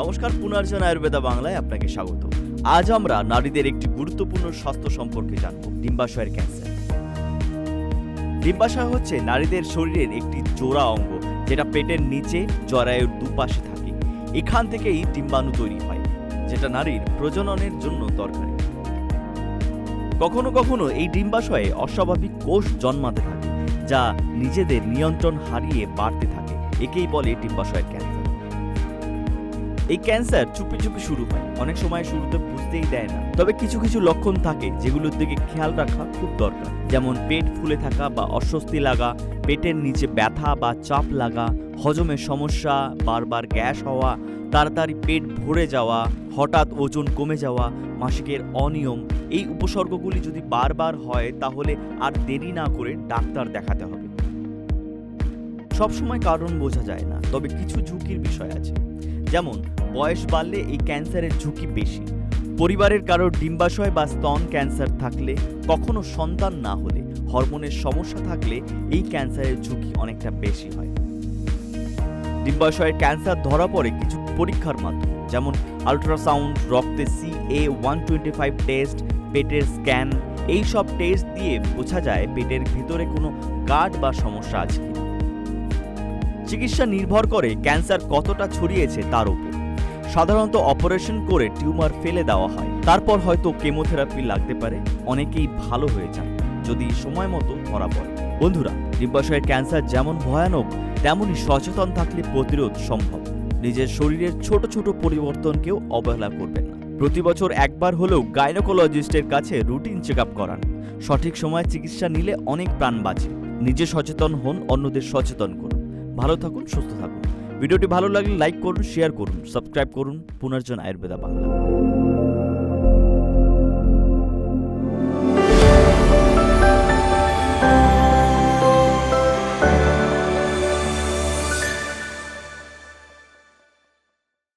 নমস্কার, পুনর্জন আয়ুর্বেদা বাংলায় আপনাকে স্বাগত। আজ আমরা নারীদের একটি গুরুত্বপূর্ণ স্বাস্থ্য সম্পর্কে জানব, ডিম্বাশয়ের ক্যান্সার। ডিম্বাশয় হচ্ছে নারীদের শরীরের একটি জোড়া অঙ্গ, যেটা পেটের নিচে, জরায়ুর দুপাশে থাকে। এখান থেকেই ডিম্বাণু তৈরি হয়, যেটা নারীর প্রজননের জন্য দরকারি। কখনো কখনো এই ডিম্বাশয়ে অস্বাভাবিক কোষ জন্মাতে থাকে, যা নিজেদের নিয়ন্ত্রণ হারিয়ে বাড়তে থাকে। একেই বলে ডিম্বাশয়ের ক্যান্সার। এই ক্যান্সার চুপি চুপি শুরু হয়। অনেক সময় শুরুতে বুঝতেই দেয় না। তবে কিছু কিছু লক্ষণ থাকে যেগুলোর দিকে খেয়াল রাখা খুব দরকার। যেমন পেট ফুলে থাকা বা অস্বস্তি লাগা, পেটের নিচে ব্যথা বা চাপ লাগা হজমের সমস্যা, বারবার গ্যাস হওয়া, তাড়াতাড়ি পেট ভরে যাওয়া, হঠাৎ ওজন কমে যাওয়া, মাসিকের অনিয়ম, এই উপসর্গগুলি যদি বারবার হয় তাহলে আর দেরি না করে ডাক্তার দেখাতে হবে। সবসময় কারণ বোঝা যায় না, তবে কিছু ঝুঁকির বিষয় আছে। যেমন বয়স বাড়লে এই ক্যান্সারের ঝুঁকি বেশি। পরিবারের কারোর ডিম্বাশয় বা স্তন ক্যান্সার থাকলে, কখনো সন্তান না হলে, হরমোনের সমস্যা থাকলে এই ক্যান্সারের ঝুঁকি অনেকটা বেশি হয়। ডিম্বাশয়ের ক্যান্সার ধরা পড়ে কিছু পরীক্ষার মাধ্যমে, যেমন আল্ট্রাসাউন্ড, রক্তে C A one twenty five test, পেটের স্ক্যান এই সব টেস্ট দিয়ে বোঝা যায় পেটের ভিতরে কোনো গার্ড বা সমস্যা আছে চিকিৎসা নির্ভর করে ক্যান্সার কতটা ছড়িয়েছে তার উপর। সাধারণত অপারেশন করে টিউমার ফেলে দেওয়া হয়। তারপর হয়তো কেমোথেরাপি লাগতে পারে। অনেকেই ভালো হয়ে যায়, যদি সময় মতো ধরা পড়ে। বন্ধুরা, ডিম্বাশয়ের ক্যান্সার যেমন ভয়ানক, তেমনই সচেতন থাকলে প্রতিরোধ সম্ভব। নিজের শরীরের ছোট ছোট পরিবর্তনকেও অবহেলা করবেন না। প্রতি বছর একবার হলেও গাইনোকোলজিস্টের কাছে রুটিন চেক আপ করান। সঠিক সময়ে চিকিৎসা নিলে অনেক প্রাণ বাঁচে। নিজে সচেতন হন, অন্যদের সচেতন করুন। ভালো থাকুন, সুস্থ থাকুন। ভিডিওটি ভালো লাগলে লাইক করুন শেয়ার করুন সাবস্ক্রাইব করুন। পুনর্জন আয়ুর্বেদা বাংলা।